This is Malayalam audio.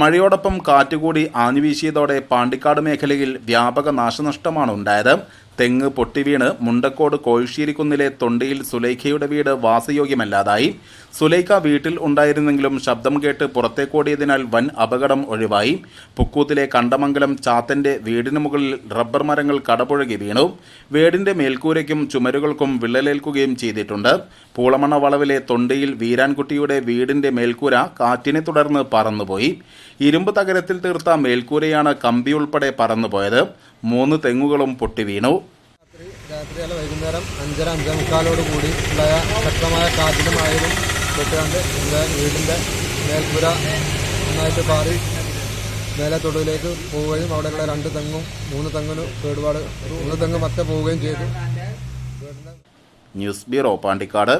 മഴയോടൊപ്പം കാറ്റുകൂടി ആഞ്ഞുവീശിയതോടെ പാണ്ടിക്കാട് മേഖലയിൽ വ്യാപക നാശനഷ്ടമാണ് ഉണ്ടായത്. തെങ്ങ് പൊട്ടിവീണ് മുണ്ടക്കോട് കോഴിശ്ശേരിക്കുന്നിലെ തൊണ്ടിയിൽ സുലൈഖയുടെ വീട് വാസയോഗ്യമല്ലാതായി. സുലൈഖ വീട്ടിൽ ഉണ്ടായിരുന്നെങ്കിലും ശബ്ദം കേട്ട് പുറത്തേക്കോടിയതിനാൽ വൻ അപകടം ഒഴിവായി. പുക്കൂത്തിലെ കണ്ടമംഗലം ചാത്തന്റെ വീടിന് മുകളിൽ റബ്ബർ മരങ്ങൾ കടപുഴകി വീണു. വീടിന്റെ മേൽക്കൂരയ്ക്കും ചുമരുകൾക്കും വിള്ളലേൽക്കുകയും ചെയ്തിട്ടുണ്ട്. പൂളമണ വളവിലെ തൊണ്ടിയിൽ വീരാൻകുട്ടിയുടെ വീടിന്റെ മേൽക്കൂര കാറ്റിനെ തുടർന്ന് പറന്നുപോയി. ഇരുമ്പ് തകരത്തിൽ തീർത്ത മേൽക്കൂരയാണ് കമ്പി ഉൾപ്പെടെ പറന്നുപോയത്. മൂന്ന് തെങ്ങുകളും പൊട്ടി വീണു. രാത്രി അല്ല വൈകുന്നേരം അഞ്ചര അഞ്ചേ മുക്കാലോട് കൂടി ഉണ്ടായ ശക്തമായ കാറ്റിലും മഴയിലും പെട്ടുകൊണ്ട് എന്റെ വീടിന്റെ മേൽപ്പുര നന്നായിട്ട് പാറി മേലെ തൊടുവിലേക്ക് പോവുകയും അവിടെയുള്ള രണ്ട് തെങ്ങും മൂന്ന് തെങ്ങിന് കേടുപാട് മൂന്ന് തെങ്ങ് മറ്റേ പോവുകയും ചെയ്തു. News bureau Pandikkad.